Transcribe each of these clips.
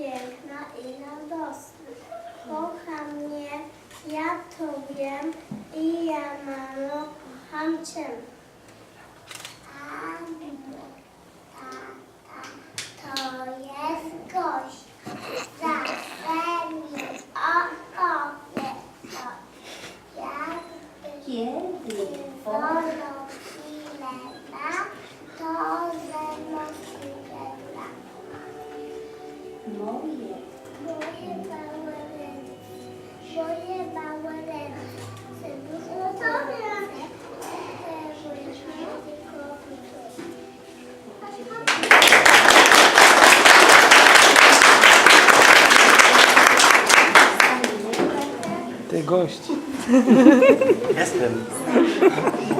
piękna i radosna. Kocha mnie, ja to wiem i ja, mamo, kocham Cię. moje, moje małe moje małe ręce. Serduszko Ty. Jestem.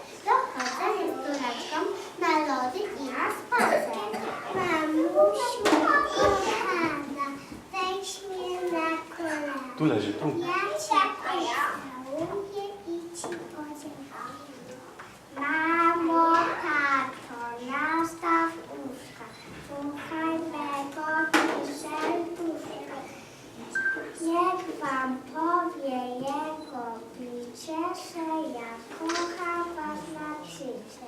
Tu leży, tu. Mamo, tato, nastaw uszka, słuchaj mego żelduszka. Niech wam powie jego bicie, że ja kocham was na krzycie.